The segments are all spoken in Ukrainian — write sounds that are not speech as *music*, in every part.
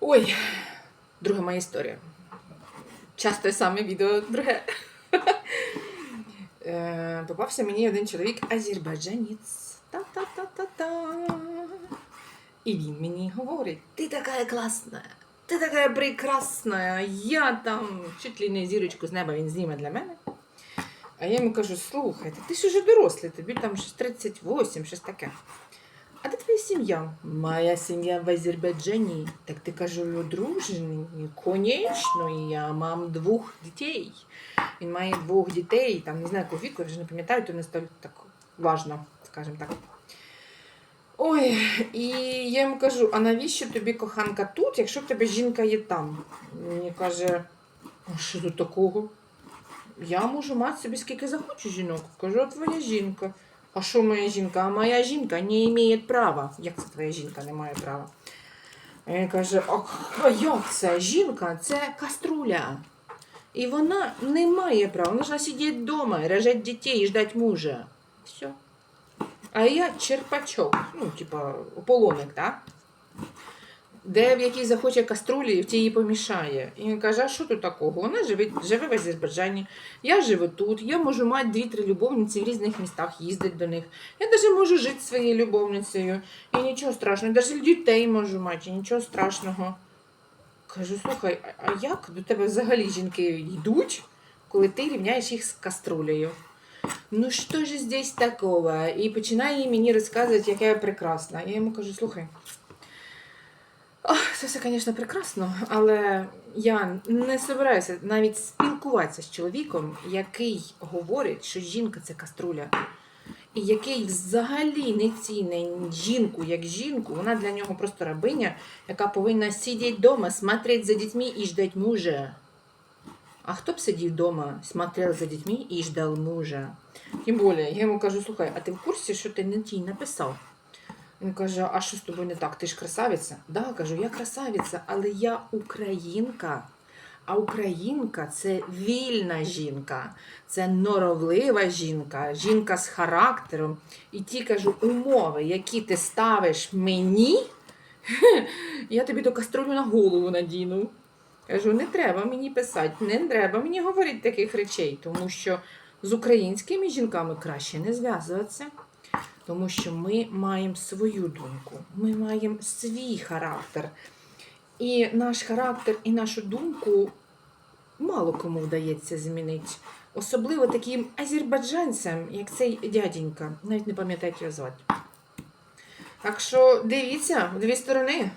Ой, друга моя історія. Часто саме відео друге. *laughs* Е, Попався мені один чоловік азербайджанець. Та-та-та-та-та. І він мені говорить: ти така класна, ти така прекрасна, я там чуть ли не зірочку з неба він зніме для мене. А я йому кажу: слухай, ти ж уже дорослий, тобі там щось 38, щось таке. А де твоя сім'я? Моя сім'я в Азербайджані. Так ти кажу, одружений? Конечно, я мам двох дітей. Він має двох дітей, там не знаю, якого віку, я вже не пам'ятаю, то не столь так важно, скажімо так. Ой, і я йому кажу: а навіщо тобі коханка тут, якщо в тебе жінка є там? Мені каже, а що тут такого? Я можу мати собі скільки захочу жінок. Кажу, твоя жінка. А що моя жінка? А моя жінка не має права. Як це твоя жінка не має права? А Він каже, а, як це? Жінка це каструля. І вона не має права. Вона сидіти вдома, рожати дітей і ждати мужа. Все. А я черпачок, ну, типа, полоник, так? Де в якій захоче каструлі, в тій її помішає. І він каже, а що тут такого? Вона живе, живе в Азербайджані, я живу тут, я можу мати дві-три любовниці в різних містах, їздити до них. Я навіть можу жити своєю любовницею. І нічого страшного. Навіть дітей можу мати, і нічого страшного. Кажу, слухай, а як до тебе взагалі жінки йдуть, коли ти рівняєш їх з каструлею? Ну що ж здесь такого? І починає мені розказувати, яка я прекрасна. Я йому кажу, слухай. Ох, це все, звісно, прекрасно, але я не збираюся навіть спілкуватися з чоловіком, який говорить, що жінка це каструля, і який взагалі не цінить жінку як жінку, вона для нього просто рабиня, яка повинна сидіти вдома, смотреть за дітьми і ждать мужа. А хто б сидів вдома, смотрел за дітьми і ждав мужа? Тим більше, я йому кажу, слухай, а ти в курсі, що ти не тій написав? Він каже, а що з тобою не так? Ти ж красавиця? Да, кажу, я красавиця, але я українка. А українка це вільна жінка, це норовлива жінка, жінка з характером. І ті кажу, умови, які ти ставиш мені, *laughs* я тобі до каструлю на голову надіну. Кажу, не треба мені писати, не треба мені говорити таких речей, тому що з українськими жінками краще не зв'язуватися. Тому що ми маємо свою думку, ми маємо свій характер. І наш характер і нашу думку мало кому вдається змінити. Особливо таким азербайджанцям, як цей дяденька. Навіть не пам'ятаю, як його звати. Так що дивіться в дві сторони.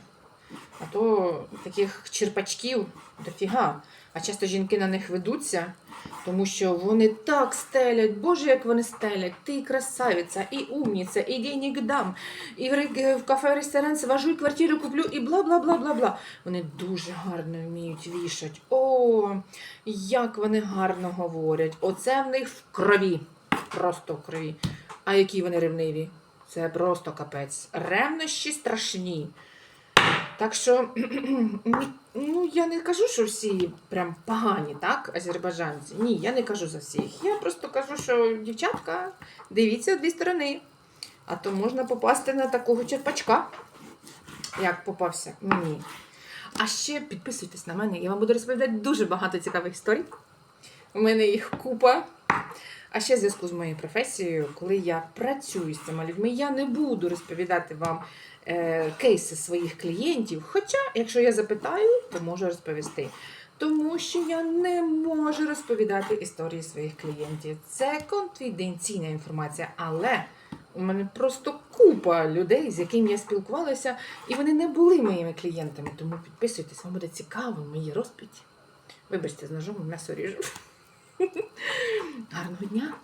А то таких черпачків дофіга. А часто жінки на них ведуться, тому що вони так стелять, боже, як вони стелять. Ти красавиця, і умниця, і денег дам, і в кафе ресторан свожу, і квартиру куплю, і бла бла бла бла бла. Вони дуже гарно вміють вішати. О, як вони гарно говорять. Оце в них в крові. Просто в крові. А які вони ревниві? Це просто капець. Ревнощі страшні. Так що, *clears throat* ну я не кажу, що всі прям погані, так, азербайджанці. Ні, я не кажу за всіх. Я просто кажу, що дівчатка, дивіться дві сторони. А то можна попасти на такого черпачка, як попався мені. А ще підписуйтесь на мене, я вам буду розповідати дуже багато цікавих історій. У мене їх купа. А ще в зв'язку з моєю професією, коли я працюю з цими людьми, я не буду розповідати вам е, кейси своїх клієнтів. Хоча, якщо я запитаю, то можу розповісти. Тому що я не можу розповідати історії своїх клієнтів. Це конфіденційна інформація, але у мене просто купа людей, з якими я спілкувалася, і вони не були моїми клієнтами. Тому підписуйтесь, вам буде цікаво мої розповіді. Вибачте, з ножом м'ясо ріжу. Гарного дня!